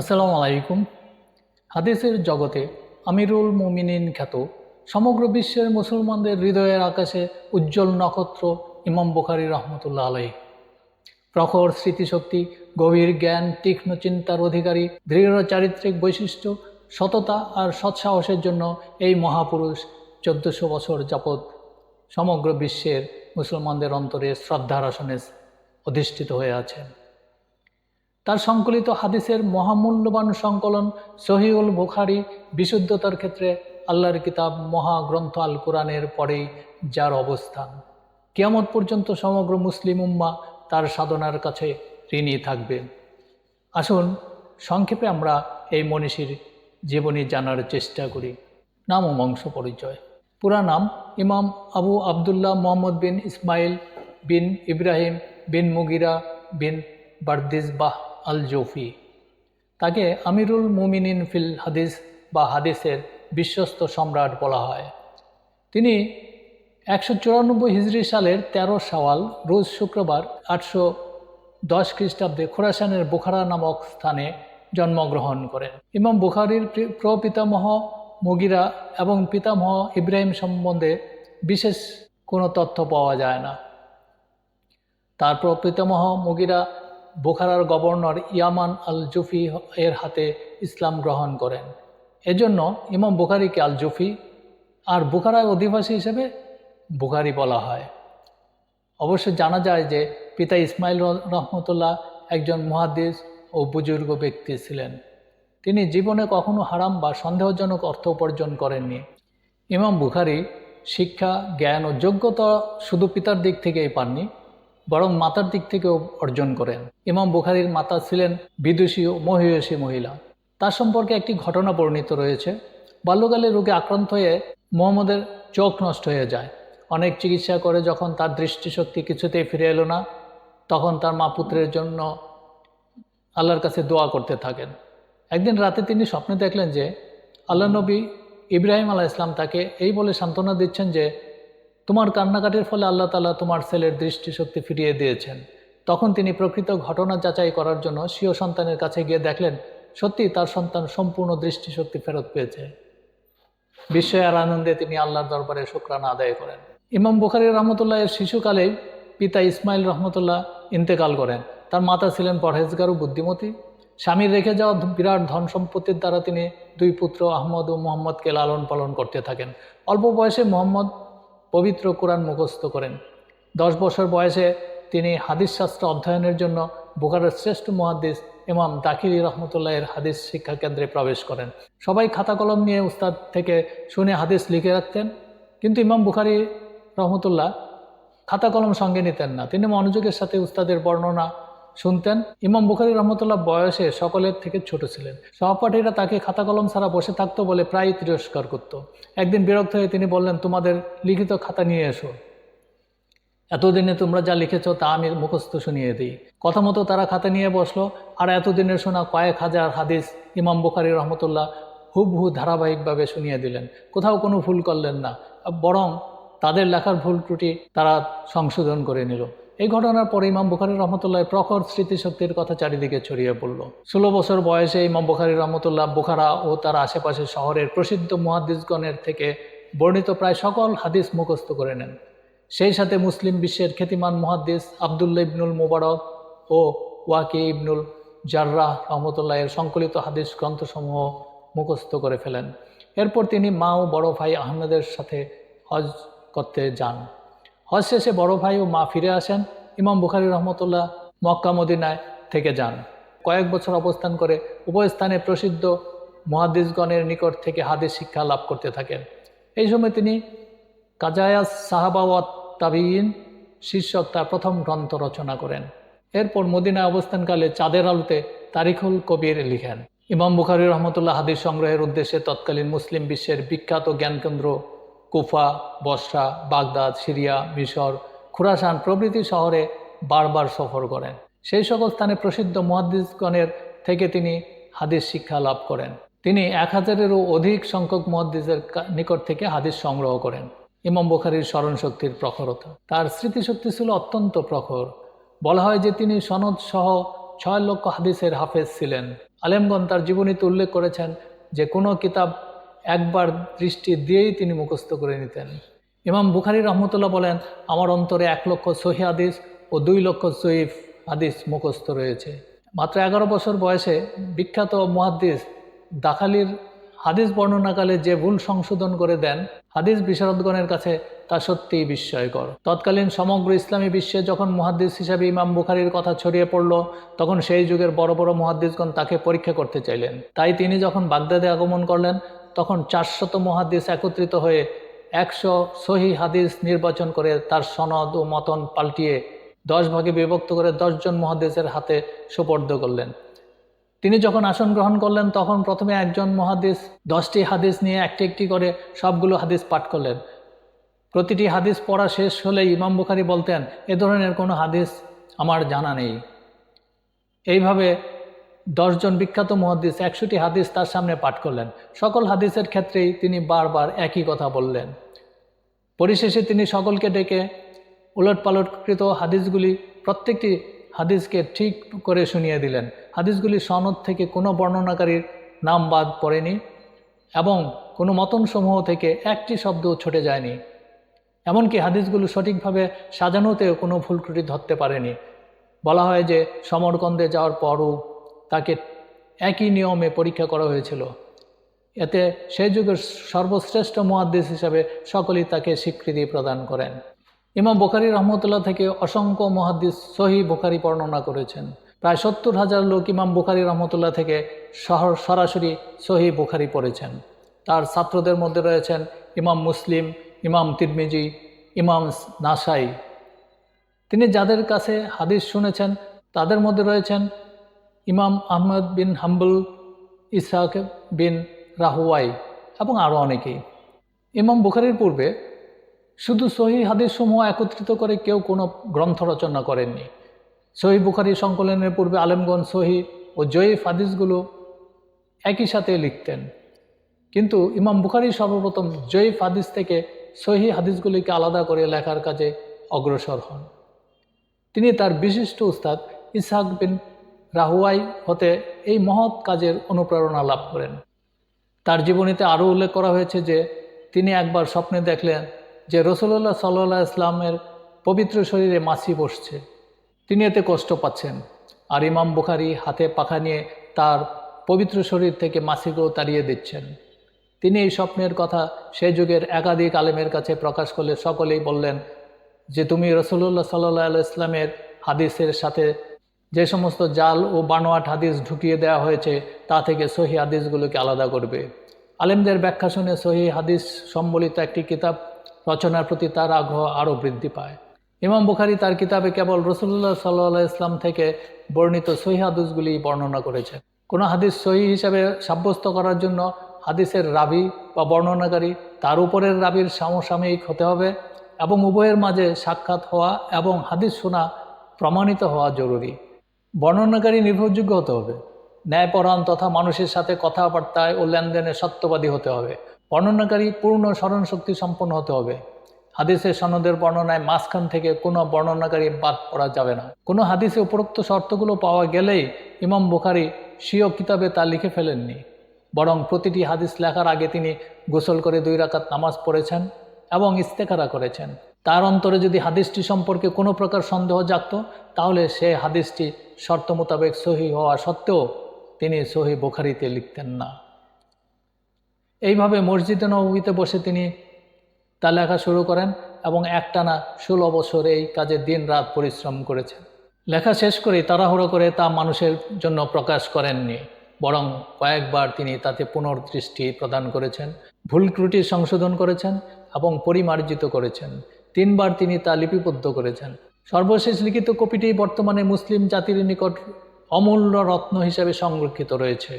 আসসালামু আলাইকুম। হাদিসের জগতে আমিরুল মুমিনিন খ্যাত সমগ্র বিশ্বের মুসলমানদের হৃদয়ের আকাশে উজ্জ্বল নক্ষত্র ইমাম বুখারি রহমতুল্লাহ আলাই প্রখর স্মৃতিশক্তি, গভীর জ্ঞান, তীক্ষ্ণ চিন্তার অধিকারী, দৃঢ় চারিত্রিক বৈশিষ্ট্য, সততা আর সৎসাহসের জন্য এই মহাপুরুষ চোদ্দশো বছর যাবৎ সমগ্র বিশ্বের মুসলমানদের অন্তরে শ্রদ্ধার আসনে অধিষ্ঠিত হয়ে আছেন। তার সংকলিত হাদিসের মহামূল্যবান সংকলন সহিউল বুখারি বিশুদ্ধতার ক্ষেত্রে আল্লাহর কিতাব মহাগ্রন্থ আল কোরআনের পরেই যার অবস্থান। কিয়ামত পর্যন্ত সমগ্র মুসলিম উম্মা তার সাধনার কাছে ঋণী থাকবে। আসুন, সংক্ষেপে আমরা এই মনীষীর জীবনী জানার চেষ্টা করি। নাম ও বংশ পরিচয়। পুরা নাম ইমাম আবু আবদুল্লাহ মোহাম্মদ বিন ইসমাইল বিন ইব্রাহিম বিন মুগিরা বিন বারদিসবাহ আল জৌফি তাকে আমিরুল মুমিনিন ফিল হাদিস বা হাদিসের বিশ্বস্ত সম্রাট বলা হয়। তিনি একশো চুরানব্বই হিজড়ি সালের তেরো সাওয়াল রোজ শুক্রবার আটশো দশ খ্রিস্টাব্দে খোরাসানের বুখারা নামক স্থানে জন্মগ্রহণ করেন। ইমাম বুখারির প্রপিতামহ মুগিরা এবং পিতামহ ইব্রাহিম সম্বন্ধে বিশেষ কোনো তথ্য পাওয়া যায় না। তারপর পিতামহ মুগিরা বুখারার গভর্নর ইয়ামান আল জুফি এর হাতে ইসলাম গ্রহণ করেন। এজন্য ইমাম বুখারিকে আল জুফি আর বুখারার অধিবাসী হিসেবে বুখারি বলা হয়। অবশ্য জানা যায় যে পিতা ইসমাইল রহমতুল্লাহ একজন মহাদিস ও বুজুর্গ ব্যক্তি ছিলেন। তিনি জীবনে কখনো হারাম বা সন্দেহজনক অর্থ উপার্জন করেননি। ইমাম বুখারি শিক্ষা, জ্ঞান ও যোগ্যতা শুধু পিতার দিক থেকেই পাননি বরং মাতার দিক থেকেও অর্জন করেন। ইমাম বুখারির মাতা ছিলেন বিদুষী ও মহিষী মহিলা। তার সম্পর্কে একটি ঘটনা বর্ণিত রয়েছে। বাল্যকালে রোগে আক্রান্ত হয়ে মোহাম্মদের চোখ নষ্ট হয়ে যায়। অনেক চিকিৎসা করে যখন তার দৃষ্টিশক্তি কিছুতেই ফিরে এলো না, তখন তার মা পুত্রের জন্য আল্লাহর কাছে দোয়া করতে থাকেন। একদিন রাতে তিনি স্বপ্নে দেখলেন যে আল্লাহ নবী ইব্রাহিম আলাহ ইসলাম তাকে এই বলে সান্ত্বনা দিচ্ছেন যে তোমার কান্নাকাটির ফলে আল্লাহ তালা তোমার ছেলের দৃষ্টিশক্তি ফিরিয়ে দিয়েছেন। তখন তিনি প্রকৃত ঘটনা যাচাই করার জন্য স্বীয় সন্তানের কাছে গিয়ে দেখলেন, সত্যি তার সন্তান সম্পূর্ণ দৃষ্টিশক্তি ফেরত পেয়েছে। বিস্ময় আর আনন্দে তিনি আল্লাহর দরবারে শুক্রানা আদায় করেন। ইমাম বুখারি রহমতুল্লাহ এর শিশুকালে পিতা ইসমাইল রহমতুল্লাহ ইন্তেকাল করেন। তার মাতা ছিলেন পরহেজগার ও বুদ্ধিমতী। স্বামীর রেখে যাওয়া বিরাট ধন সম্পত্তির দ্বারা তিনি দুই পুত্র আহমদ ও মোহাম্মদকে লালন পালন করতে থাকেন। অল্প বয়সে মোহাম্মদ পবিত্র কোরআন মুখস্থ করেন। দশ বছর বয়সে তিনি হাদিস শাস্ত্র অধ্যয়নের জন্য বোকারের শ্রেষ্ঠ মহাদিস ইমাম দাকিরি রহমতুল্লাহের হাদিস শিক্ষা কেন্দ্রে প্রবেশ করেন। সবাই খাতা কলম নিয়ে উস্তাদ থেকে শুনে হাদিস লিখে রাখতেন, কিন্তু ইমাম বুখারি রহমতুল্লাহ খাতা কলম সঙ্গে নিতেন না। তিনি মনোযোগের সাথে উস্তাদের বর্ণনা শুনতেন? ইমাম বুখারি রহমতুল্লাহ বয়সে সকলের থেকে ছোট ছিলেন। সহপাঠীরা তাকে খাতা কলম ছাড়া বসে থাকতো বলে প্রায় তিরস্কার করত। একদিন বিরক্ত হয়ে তিনি বললেন, তোমাদের লিখিত খাতা নিয়ে এসো। এতদিনে তোমরা যা লিখেছ তা আমি মুখস্থ শুনিয়ে দিই। কথা মতো তারা খাতা নিয়ে বসল। আর এতদিনের শোনা কয়েক হাজার হাদিস ইমাম বুখারি রহমতুল্লাহ হুবহু ধারাবাহিকভাবে শুনিয়ে দিলেন। কোথাও কোনো ভুল করলেন না। বরং তাদের লেখার ভুল ত্রুটি তারা সংশোধন করে নিল। এই ঘটনার পরে ইমাম বুখারি রহমতুল্লাহ প্রখর স্মৃতিশক্তির কথা চারিদিকে ছড়িয়ে পড়ল। ষোলো বছর বয়সে ইমাম বুখারি রহমতুল্লাহ বুখারা ও তার আশেপাশের শহরের প্রসিদ্ধ মুহাদ্দিসগণের থেকে বর্ণিত প্রায় সকল হাদিস মুখস্থ করে নেন। সেই সাথে মুসলিম বিশ্বের খ্যাতিমান মুহাদ্দিস আবদুল্লা ইবনুল মুবারক ও ওয়াকি ইবনুল জার্রাহ রহমতুল্লাহ এর সংকলিত হাদিস গ্রন্থসমূহ মুখস্থ করে ফেলেন। এরপর তিনি মা ও বড় ভাই আহমেদের সাথে হজ করতে যান। হজ শেষে বড় ভাই ও মা ফিরে আসেন, ইমাম বুখারি রহমতুল্লাহ মক্কা মদিনায় থেকে যান। কয়েক বছর অবস্থান করে উভয় স্থানে প্রসিদ্ধ মহাদিসগণের নিকট থেকে হাদিস শিক্ষা লাভ করতে থাকেন। এই সময় তিনি কাজায়াস সাহাবাওয়াত তাবিইন শীর্ষক তার প্রথম গ্রন্থ রচনা করেন। এরপর মদিনায় অবস্থানকালে চাঁদের আলোতে তারিখুল কবির লিখেন। ইমাম বুখারি রহমতুল্লাহ হাদিস সংগ্রহের উদ্দেশ্যে তৎকালীন মুসলিম বিশ্বের বিখ্যাত জ্ঞানকেন্দ্র কুফা, বসরা, বাগদাদ, সিরিয়া, মিশর, খুরাসান প্রভৃতি শহরে বারবার সফর করেন। সেই সকল স্থানে প্রসিদ্ধ মহাদ্দিসগণের থেকে তিনি হাদিস শিক্ষা লাভ করেন। তিনি এক হাজারেরও অধিক সংখ্যক মহাদ্দিসের নিকট থেকে হাদিস সংগ্রহ করেন। ইমাম বুখারির স্মরণশক্তির প্রখরতা। তার স্মৃতিশক্তি ছিল অত্যন্ত প্রখর। বলা হয় যে তিনি সনদ সহ ছয় লক্ষ হাদিসের হাফেজ ছিলেন। আলেমগন তার জীবনীতে উল্লেখ করেছেন যে কোনো কিতাব একবার দৃষ্টি দিয়েই তিনি মুখস্থ করে নিতেন। ইমাম বুখারি রহমতুল্লাহ বলেন, আমার অন্তরে এক লক্ষ সহি হাদিস ও দুই লক্ষ সহিফ হাদিস মুখস্থ রয়েছে। মাত্র এগারো বছর বয়সে বিখ্যাত মুহাদ্দিস দাখালির হাদিস বর্ণনাকালে যে ভুল সংশোধন করে দেন, হাদিস বিশারদগণের কাছে তা সত্যিই বিস্ময়কর। তৎকালীন সমগ্র ইসলামী বিশ্বে যখন মুহাদ্দিস হিসাবে ইমাম বুখারির কথা ছড়িয়ে পড়ল, তখন সেই যুগের বড় বড় মুহাদ্দিসগণ তাকে পরীক্ষা করতে চাইলেন। তাই তিনি যখন বাগদাদে আগমন করলেন তখন চারশত মুহাদ্দিস একত্রিত হয়ে একশো সহি হাদিস নির্বাচন করে তার সনদ ও মতন পাল্টিয়ে দশ ভাগে বিভক্ত করে দশজন মহাদেশের হাতে সোপর্দ করলেন। তিনি যখন আসন গ্রহণ করলেন, তখন প্রথমে একজন মহাদিস দশটি হাদিস নিয়ে একটি একটি করে সবগুলো হাদিস পাঠ করলেন। প্রতিটি হাদিস পড়া শেষ হলে ইমাম বুখারি বলতেন, এ ধরনের কোনো হাদিস আমার জানা নেই। এইভাবে দশজন বিখ্যাত মহাদিস একশোটি হাদিস তার সামনে পাঠ করলেন। সকল হাদিসের ক্ষেত্রেই তিনি বারবার একই কথা বললেন। পরিশেষে তিনি সকলকে ডেকে উলট পালটকৃত হাদিসগুলি প্রত্যেকটি হাদিসকে ঠিক করে শুনিয়ে দিলেন। হাদিসগুলি সনদ থেকে কোনো বর্ণনাকারীর নাম বাদ পড়েনি এবং কোনো মতনসমূহ থেকে একটি শব্দও ছুটে যায়নি। এমনকি হাদিসগুলো সঠিকভাবে সাজানোতেও কোনো ভুল ত্রুটি ধরতে পারেনি। বলা হয় যে, সমরকন্দে যাওয়ার পরও তাকে একই নিয়মে পরীক্ষা করা হয়েছিল। এতে সেই যুগের সর্বশ্রেষ্ঠ মহাদ্দেশ হিসাবে সকলেই তাকে স্বীকৃতি প্রদান করেন। ইমাম বোখারি রহমতুল্লাহ থেকে অসংখ্য মহাদ্দিস সহি বোখারি বর্ণনা করেছেন। প্রায় সত্তর হাজার লোক ইমাম বুখারি রহমতুল্লাহ থেকে শহর সরাসরি সহি বুখারি পড়েছেন। তার ছাত্রদের মধ্যে রয়েছেন ইমাম মুসলিম, ইমাম তিরমিজি, ইমাম নাসাই। তিনি যাদের কাছে হাদিস শুনেছেন, তাদের মধ্যে রয়েছেন ইমাম Ahmad bin Hanbal Ishaq bin Rahwayh এবং আরও অনেকেই। ইমাম বুখারির পূর্বে শুধু সহি হাদিসসমূহ একত্রিত করে কেউ কোনো গ্রন্থ রচনা করেননি। সহি বুখারি সংকলনের পূর্বে আলেমগঞ্জ সহি ও জয়ীফ হাদিসগুলো একই সাথে লিখতেন। কিন্তু ইমাম বুখারি সর্বপ্রথম জয়ীফ হাদিস থেকে সহি হাদিসগুলিকে আলাদা করে লেখার কাজে অগ্রসর হন। তিনি তার বিশিষ্ট উস্তাদ ইসহাক বিন রাহুয়াই হতে এই মহৎ কাজের অনুপ্রেরণা লাভ করেন। তার জীবনীতে আরও উল্লেখ করা হয়েছে যে, তিনি একবার স্বপ্নে দেখলেন যে রসুল্লাহ সাল্লাহ ইসলামের পবিত্র শরীরে মাছি বসছে। তিনি এতে কষ্ট পাচ্ছেন। আর ইমাম বুখারি হাতে পাখা নিয়ে তার পবিত্র শরীর থেকে মাছিগুলো তাড়িয়ে দিচ্ছেন। তিনি এই স্বপ্নের কথা সে যুগের একাধিক আলেমের কাছে প্রকাশ করলে সকলেই বললেন যে, তুমি রসুল্লাহ সাল্লাহ ইসলামের হাদিসের সাথে যে সমস্ত জাল ও বানোয়াট হাদিস ঢুকিয়ে দেওয়া হয়েছে, তা থেকে সহি হাদিসগুলোকে আলাদা করবে। আলেমদের ব্যাখ্যা শুনে সহি হাদিস সম্বলিত একটি কিতাব রচনার প্রতি তার আগ্রহ আরও বৃদ্ধি পায়। ইমাম বুখারি তার কিতাবে কেবল রসুল্লাহ সাল্লাহ ইসলাম থেকে বর্ণিত সহি হাদিসগুলি বর্ণনা করেছে। কোনো হাদিস সহি হিসাবে সাব্যস্ত করার জন্য হাদিসের রাবি বা বর্ণনাকারী তার উপরের রাবির সমসাময়িক হতে হবে এবং উভয়ের মাঝে সাক্ষাৎ হওয়া এবং হাদিস শোনা প্রমাণিত হওয়া জরুরি। বর্ণনাকারী নির্ভরযোগ্য হতে হবে। ন্যায়পরায়ণ তথা মানুষের সাথে কথাবার্তায় ও লেনদেনে সত্যবাদী হতে হবে। বর্ণনাকারী পূর্ণ স্মরণশক্তি সম্পন্ন হতে হবে। হাদিসের সনদের বর্ণনায় মাঝখান থেকে কোনো বর্ণনাকারী বাদ পড়া যাবে না। কোনো হাদিসে উপরোক্ত শর্তগুলো পাওয়া গেলেই ইমাম বুখারি স্বীয় কিতাবে তা লিখে ফেলেননি। বরং প্রতিটি হাদিস লেখার আগে তিনি গোসল করে দুই রাকাত নামাজ পড়েছেন এবং ইস্তেকারা করেছেন। তার অন্তরে যদি হাদিসটি সম্পর্কে কোনো প্রকার সন্দেহ জাগত তাহলে সে হাদিসটি শর্ত মোতাবেক সহি হওয়া সত্ত্বেও তিনি সহি বোখারিতে লিখতেন না। এইভাবে মসজিদে নবীতে বসে তিনি তা লেখা শুরু করেন এবং একটানা ষোলো বছর এই কাজে দিন রাত পরিশ্রম করেছেন। লেখা শেষ করে তাড়াহুড়ো করে তা মানুষের জন্য প্রকাশ করেননি, বরং কয়েকবার তিনি তাতে পুনর্দৃষ্টি প্রদান করেছেন, ভুল ত্রুটি সংশোধন করেছেন এবং পরিমার্জিত করেছেন। তিনবার তিনি তা লিপিবদ্ধ করেছেন। সর্বশেষ লিখিত কপিটি বর্তমানে মুসলিম জাতির নিকট অমূল্য রত্ন হিসেবে সংরক্ষিত রয়েছে।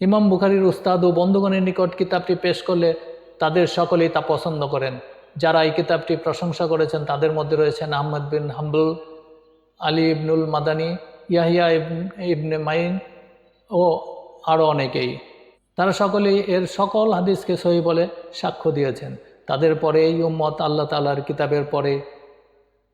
ইমাম বুখারির উস্তাদ ও বন্ধুগণের নিকট কিতাবটি পেশ করলে তাদের সকলেই তা পছন্দ করেন। যারা এই কিতাবটি প্রশংসা করেছেন, তাদের মধ্যে রয়েছেন Ahmad bin Hanbal, Ali ibnul Madini, Yahya ibn Main ও আরও অনেকেই। তারা সকলেই এর সকল হাদিসকে সহি বলে সাক্ষ্য দিয়েছেন। তাদের পরে এই উম্মত আল্লাহ তালার কিতাবের পরে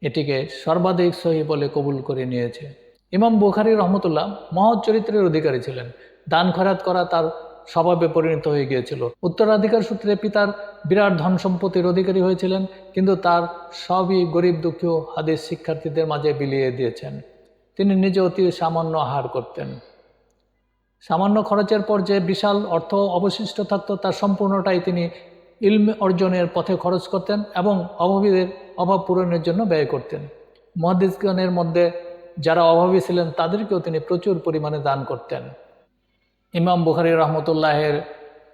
এটিকে সর্বাধিক সহি বলে কবুল করে নিয়েছে। ইমাম বুখারি রহমতুল্লাহ মহৎ চরিত্রের অধিকারী ছিলেন। দান খরাত করা তার স্বভাবে পরিণত হয়ে গিয়েছিল। উত্তরাধিকার সূত্রে পিতার বিরাট ধন সম্পত্তির অধিকারী হয়েছিলেন, কিন্তু তার সবই গরিব দুঃখী হাদিস শিক্ষার্থীদের মাঝে বিলিয়ে দিয়েছেন। তিনি নিজে অতি সামান্য আহার করতেন। সামান্য খরচের পর যে বিশাল অর্থ অবশিষ্ট থাকত, তার সম্পূর্ণটাই তিনি ইলম অর্জনের পথে খরচ করতেন এবং অভাবীদের অভাব পূরণের জন্য ব্যয় করতেন। মহাদিসগণের মধ্যে যারা অভাবী ছিলেন, তাদেরকেও তিনি প্রচুর পরিমাণে দান করতেন। ইমাম বুখারি রহমতুল্লাহের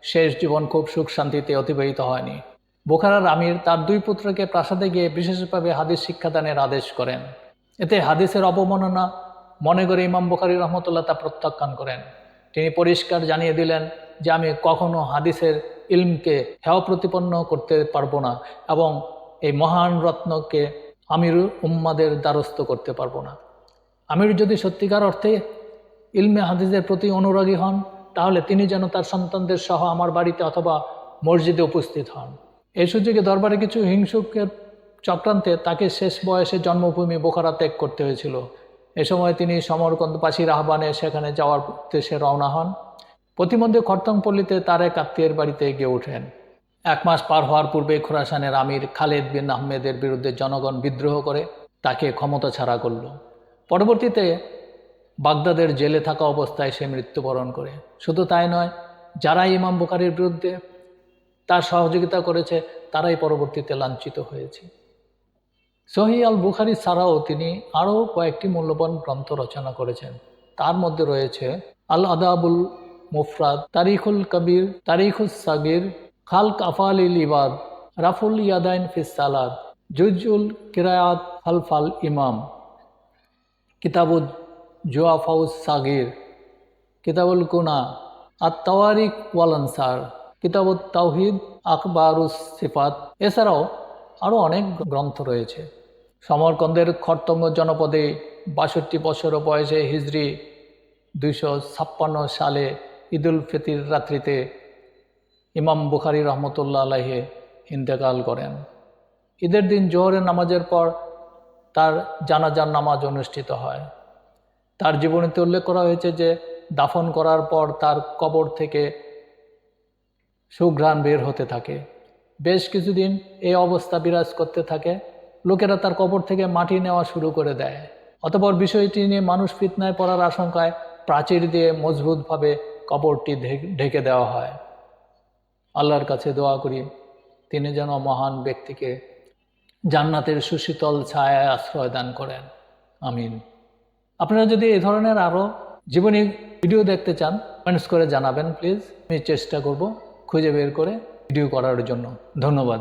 শেষ জীবন খুব সুখ শান্তিতে অতিবাহিত হয়নি। বুখারার আমির তার দুই পুত্রকে প্রাসাদে গিয়ে বিশেষভাবে হাদিস শিক্ষাদানের আদেশ করেন। এতে হাদিসের অবমাননা মনে করে ইমাম বুখারি রহমতুল্লাহ তা প্রত্যাখ্যান করেন। তিনি পরিষ্কার জানিয়ে দিলেন যে, আমি কখনো হাদিসের ইলমকে হেয় প্রতিপন্ন করতে পারব না এবং এই মহান রত্নকে আমির উম্মাদের দ্বারস্থ করতে পারব না। আমির যদি সত্যিকার অর্থে ইলমে হাদিসের প্রতি অনুরাগী হন, তাহলে তিনি যেন তার সন্তানদের সহ আমার বাড়িতে অথবা মসজিদে উপস্থিত হন। এই সুযোগে দরবারে কিছু হিংসুকের চক্রান্তে তাকে শেষ বয়সে জন্মভূমি বোখারা ত্যাগ করতে হয়েছিল। এ সময় তিনি সমরকন্দ সমরকন্দবাসীর আহ্বানে সেখানে যাওয়ার উদ্দেশ্যে রওনা হন। প্রতিমধ্যে খরতংপল্লীতে তার এক আত্মীয়ের বাড়িতে গিয়ে ওঠেন এক মাস পার হওয়ার পূর্বে খোরাসানের আমির খালেদ বিন আহমেদের বিরুদ্ধে জনগণ বিদ্রোহ করে তাকে ক্ষমতা ছাড়া করল। পরবর্তীতে বাগদাদের জেলে থাকা অবস্থায় সে মৃত্যুবরণ করে। শুধু তাই নয় যারা ইমাম বুখারির বিরুদ্ধে তার সহযোগিতা করেছে, তারাই পরবর্তীতে লাঞ্ছিত হয়েছে। সহি আল বুখারি ছাড়াও তিনি আরও কয়েকটি মূল্যবান গ্রন্থ রচনা করেছেন। তার মধ্যে রয়েছে আল আদাবুল মুফরাদ, তারিখুল কবির তারিখুল সাগির খালক আফাল ইল ইবাদ, রাফুল ইয়াদাইন ফিস সালাদ, জুজুল কিরায়াত ফালফাল ইমাম। কিতাবুল জোয়াফাউস সাগির, কিতাবুল কুনা আর তাওয়ারিক ওয়াল আনসার, কিতাবুত তাওহিদ আকবরুস সিফাত। এছাড়াও আরও অনেক গ্রন্থ রয়েছে। সমরকন্দের খরতঙ্গ জনপদে বাষট্টি বছর বয়সে হিজরি দুইশো সালে ঈদুল ফিতির রাত্রিতে ইমাম বুখারি রহমতুল্লাহ আলাহে ইন্তেকাল করেন। ঈদের দিন জোহরের নামাজের পর তার জানাজার নামাজ অনুষ্ঠিত হয়। তার জীবনীতে উল্লেখ করা হয়েছে যে, দাফন করার পর তার কবর থেকে সুঘ্রাণ বের হতে থাকে। বেশ কিছুদিন এই অবস্থা বিরাজ করতে থাকে। লোকেরা তার কবর থেকে মাটি নেওয়া শুরু করে দেয়। অতপর বিষয়টি নিয়ে মানুষ ফিতনায় পড়ার আশঙ্কায় প্রাচীর দিয়ে মজবুতভাবে কবরটি ঢেকে দেওয়া হয়। আল্লাহর কাছে দোয়া করি। তিনি যেন মহান ব্যক্তিকে জান্নাতের সুশীতল ছায়ায় আশ্রয় দান করেন। আমিন। আপনারা যদি এ ধরনের আরও জীবনী ভিডিও দেখতে চান, কমেন্টস করে জানাবেন, প্লিজ। আমি চেষ্টা করব খুঁজে বের করে ভিডিও করার জন্য। ধন্যবাদ।